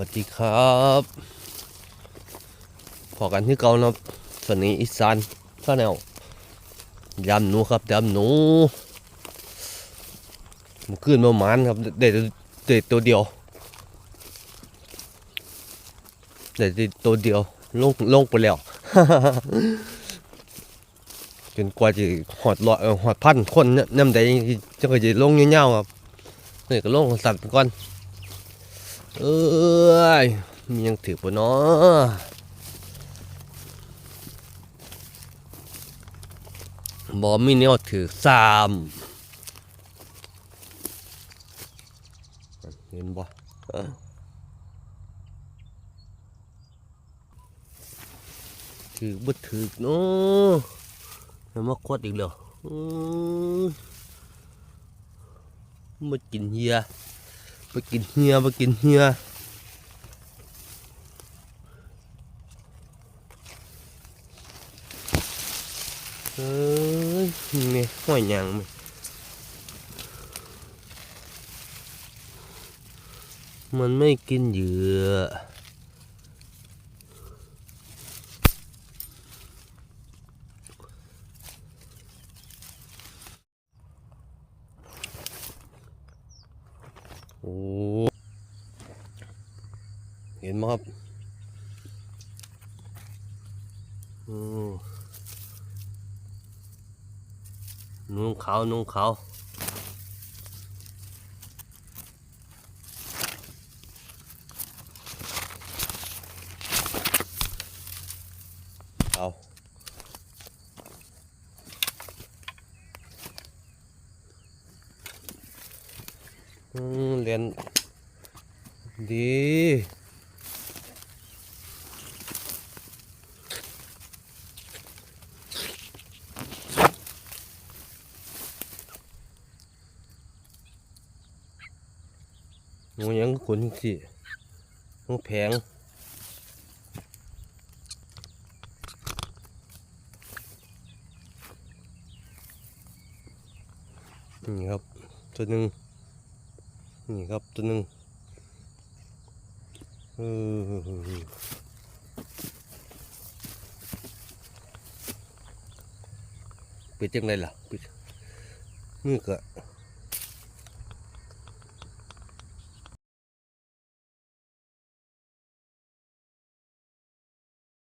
วัสดีครับพอกันที่เก่านะครับสนนี้อีสานชาแนลยำหนูครับยำหนูมันขึ้นมาหมานครับเด็ดเด็ดตัวเดียวเด็ดตัวเดียวลงลงไปแล้วจนกว่าจะหอดลอยหอดพันคนเนี่ยน้ำใดจะก็จะลงเงี้ยวครับนี่ก็ลงสัตว์ก่อน เอ้ยมียังถือปะเนาะบอมีเนี่ยถือสามเห็นบ่เอ้อถือบ่ถือเนาะแล้วมาควดอีกแล้วอื้อมากินเฮีย ไปกินเฮียไปกินเฮียเอ้ยนี่ห้อยยางมั้ยมันไม่กินเหยื่อ โอ้เห็นไหมครับนุ่งขาวนุ่งขาวเอา อืมเรียนดีงูยังขนสิงูแพงนี่ครับตัวหนึ่ง นี่ครับตัวหนึ่งเออปิดจังไดล่ะปิดมือก็